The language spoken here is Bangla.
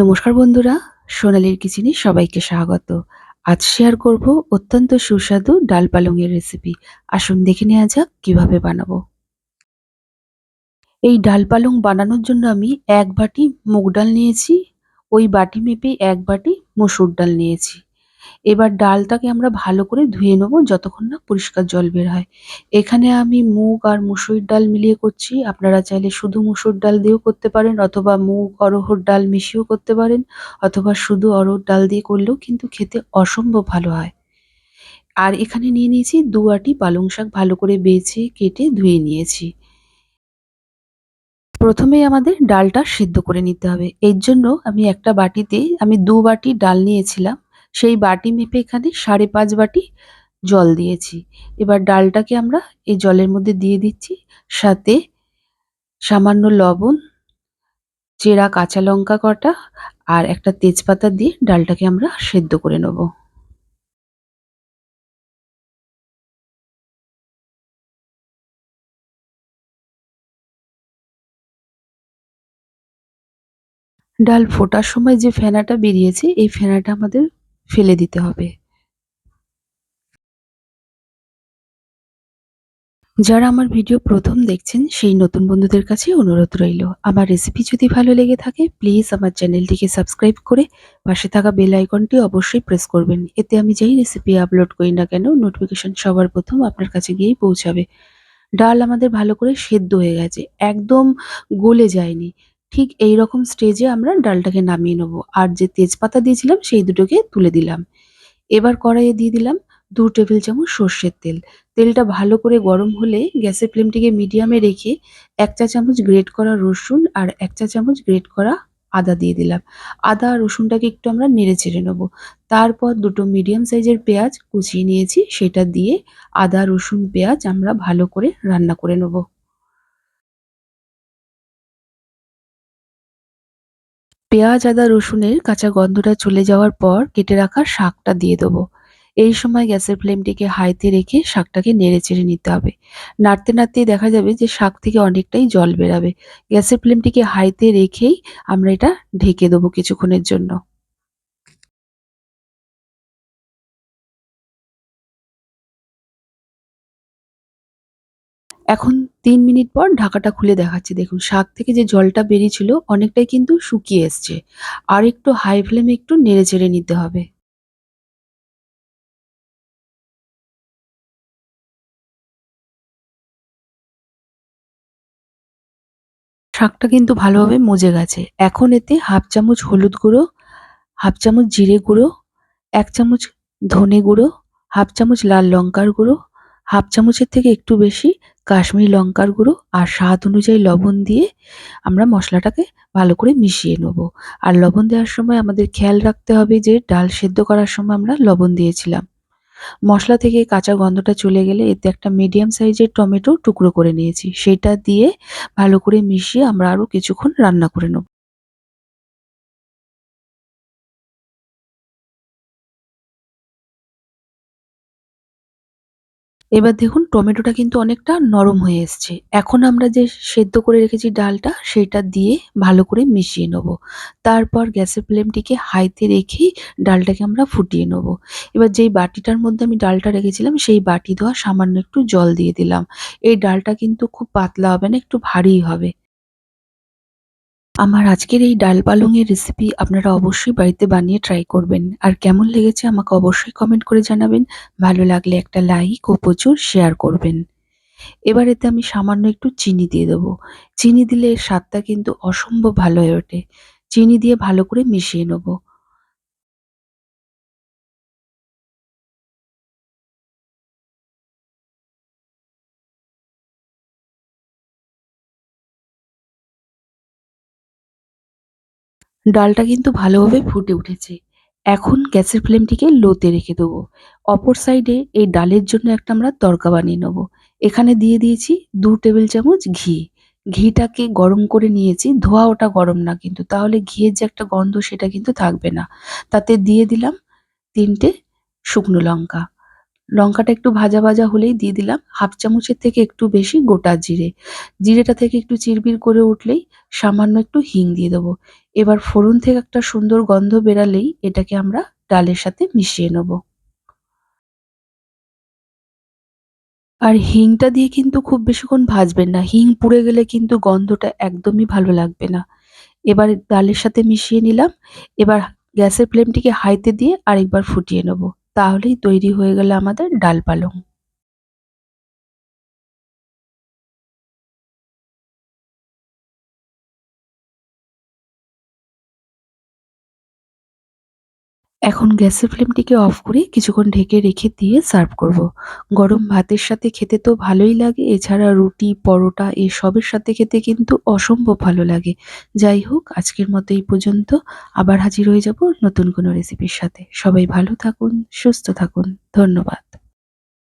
নমস্কার বন্ধুরা, সোনালির কিচেনে সবাইকে স্বাগত। আজ শেয়ার করব অত্যন্ত সুস্বাদু ডাল পালংয়ের রেসিপি আসুন দেখে নেওয়া যাক কীভাবে বানাবো। এই ডাল পালং বানানোর জন্য আমি এক বাটি মুগ ডাল নিয়েছি, ওই বাটি মেপে এক বাটি মসুর ডাল নিয়েছি। এবার ডালটাকে আমরা ভালো করে ধুয়ে নেব যতক্ষণ না পরিষ্কার জল বের হয়। এখানে আমি মুগ আর মুসুরির ডাল মিলিয়ে করছি। আপনারা চাইলে শুধু মুসুর ডাল দিয়েও করতে পারেন অথবা মুগ অরহর ডাল মিশিয়েও করতে পারেন অথবা শুধু অরহর ডাল দিয়ে করলেও কিন্তু খেতে অসম্ভব ভালো হয়। আর এখানে নিয়ে নিয়েছি দু আটি পালং শাক ভালো করে বেছে, কেটে, ধুয়ে নিয়েছি। প্রথমেই আমাদের ডালটা সিদ্ধ করে নিতে হবে। এর জন্য আমি একটা বাটিতে, আমি দু বাটি ডাল নিয়েছিলাম। সেই বাটি মেপে এখানে সাড়ে পাঁচ বাটি জল দিয়েছি। এবার ডালটাকে আমরা এই জলের মধ্যে দিয়ে দিচ্ছি। সাথে সামান্য লবণ, চেরা কাঁচা লঙ্কা কটা আর একটা তেজপাতা দিয়ে ডালটাকে আমরা সেদ্ধ করে নেব। ডাল ফোটার সময় যে ফেনাটা বেরিয়েছে, এই ফেনাটা আমাদের ফেলে দিতে হবে। যারা আমার ভিডিও প্রথম দেখছেন, সেই নতুন বন্ধুদের কাছে অনুরোধ রইল। আমার রেসিপি যদি ভালো লেগে থাকে প্লিজ আমার চ্যানেলটিকে সাবস্ক্রাইব করে পাশে থাকা বেল আইকনটি অবশ্যই প্রেস করবেন। এতে আমি যেই রেসিপি আপলোড করি না কেন নোটিফিকেশন সবার প্রথম আপনার কাছে গিয়েই পৌঁছাবে। ডাল আমাদের ভালো করে সেদ্ধ হয়ে গেছে, একদম গলে যায়নি। ঠিক এই রকম স্টেজে আমরা ডালটাকে নামিয়ে নেব। আর যে তেজপাতা দিয়েছিলাম, সেই দুটোকে তুলে দিলাম। এবার কড়াইয়ে দিয়ে দিলাম দু টেবিল চামচ সর্ষের তেল। তেলটা ভালো করে গরম হলে গ্যাসের ফ্লেমটিকে মিডিয়ামে রেখে এক চা চামচ গ্রেট করা রসুন আর এক চা চামচ গ্রেট করা আদা দিয়ে দিলাম। আদা আর রসুনটাকে একটু আমরা নেড়ে চেড়ে নেব। তারপর দুটো মিডিয়াম সাইজের পেঁয়াজ কুচিয়ে নিয়েছি। সেটা দিয়ে আদা রসুন পেঁয়াজ আমরা ভালো করে রান্না করে নেব। পেঁয়াজ, আদা, রসুনের কাঁচা গন্ধটা চলে যাওয়ার পর কেটে রাখা শাকটা দিয়ে দেবো। এই সময় গ্যাসের ফ্লেমটিকে হাইতে রেখে শাকটাকে নেড়ে চেড়ে নিতে হবে। নাড়তে নাড়তেই দেখা যাবে যে শাক থেকে অনেকটাই জল বেরাবে। গ্যাসের ফ্লেমটিকে হাইতে রেখেই আমরা এটা ঢেকে দেবো কিছুক্ষণের জন্য। এখন তিন মিনিট পর ঢাকাটা খুলে দেখাচ্ছি। দেখুন, শাক থেকে যে জলটা বেরিয়েছিল অনেকটাই কিন্তু শুকিয়ে এসছে। আর একটু হাই ফ্লেমে একটু নেড়ে চেড়ে নিতে হবে। শাকটা কিন্তু ভালোভাবে মজে গেছে। এখন এতে হাফ চামচ হলুদ গুঁড়ো, হাফ চামচ জিরে গুঁড়ো, এক চামচ ধনে গুঁড়ো, হাফ চামচ লাল লঙ্কার গুঁড়ো, হাফ চামচের থেকে একটু বেশি কাশ্মীরি লঙ্কার গুঁড়ো আর স্বাদ অনুযায়ী লবণ দিয়ে আমরা মশলাটাকে ভালো করে মিশিয়ে নেব। আর লবণ দেওয়ার সময় আমাদের খেয়াল রাখতে হবে যে ডাল সেদ্ধ করার সময় আমরা লবণ দিয়েছিলাম। মশলা থেকে কাঁচা গন্ধটা চলে গেলে এতে একটা মিডিয়াম সাইজের টমেটো টুকরো করে নিয়েছি। সেটা দিয়ে ভালো করে মিশিয়ে আমরা আরও কিছুক্ষণ রান্না করে নেব। এবার দেখুন, টমেটোটা কিন্তু অনেকটা নরম হয়ে এসছে। এখন আমরা যে সেদ্ধ করে রেখেছি ডালটা, সেটা দিয়ে ভালো করে মিশিয়ে নেব। তারপর গ্যাসের ফ্লেমটিকে হাইতে রেখেই ডালটাকে আমরা ফুটিয়ে নেব। এবার যেই বাটিটার মধ্যে আমি ডালটা রেখেছিলাম, সেই বাটি ধোয়া সামান্য একটু জল দিয়ে দিলাম। এই ডালটা কিন্তু খুব পাতলা হবে না, একটু ভারী হবে। আমার আজকের এই ডাল পালংয়ের রেসিপি আপনারা অবশ্যই বাড়িতে বানিয়ে ট্রাই করবেন। আর কেমন লেগেছে আমাকে অবশ্যই কমেন্ট করে জানাবেন। ভালো লাগলে একটা লাইক ও প্রচুর শেয়ার করবেন। এবার এতে আমি সামান্য একটু চিনি দিয়ে দেবো। চিনি দিলে এর স্বাদটা কিন্তু অসম্ভব ভালো হয়ে ওঠে। চিনি দিয়ে ভালো করে মিশিয়ে নেব। ডালটা কিন্তু ভালোভাবে ফুটে উঠেছে। এখন গ্যাসের ফ্লেমটিকে লোতে রেখে দেবো। অপর সাইডে এই ডালের জন্য একটা আমরা তরকা বানিয়ে নেব। এখানে দিয়ে দিয়েছি দু টেবিল চামচ ঘি। ঘিটাকে গরম করে নিয়েছি। ধোয়া ওটা গরম না কিন্তু, তাহলে ঘিয়ের যে একটা গন্ধ সেটা কিন্তু থাকবে না। তাতে দিয়ে দিলাম তিনটে শুকনো লঙ্কা। লঙ্কাটা একটু ভাজা ভাজা হলেই দিয়ে দিলাম। হাফ চামচের থেকে একটু বেশি গোটা জিরে। জিরেটা থেকে একটু চিরবির করে উঠলেই সামান্য একটু হিং দিয়ে দেবো। এবার ফোড়ন থেকে একটা সুন্দর গন্ধ বেরালেই এটাকে আমরা ডালের সাথে মিশিয়ে নেব। আর হিংটা দিয়ে কিন্তু খুব বেশিক্ষণ ভাজবেন না। হিং পুড়ে গেলে কিন্তু গন্ধটা একদমই ভালো লাগবে না। এবার ডালের সাথে মিশিয়ে নিলাম। এবার গ্যাসের ফ্লেমটিকে হাইতে দিয়ে আরেকবার ফুটিয়ে নেব। তাহলেই তৈরি হয়ে গেল আমাদের ডাল পালং। এখন গ্যাসের ফ্লেমটিকে অফ করে কিছুক্ষণ ঢেকে রেখে দিয়ে সার্ভ করব। গরম ভাতের সাথে খেতে তো ভালোই লাগে, এছাড়া রুটি, পরোটা এসবের সাথে খেতে কিন্তু অসম্ভব ভালো লাগে। যাই হোক, আজকের মতো এই পর্যন্ত। আবার হাজির হয়ে যাব নতুন কোনো রেসিপির সাথে। সবাই ভালো থাকুন, সুস্থ থাকুন। ধন্যবাদ।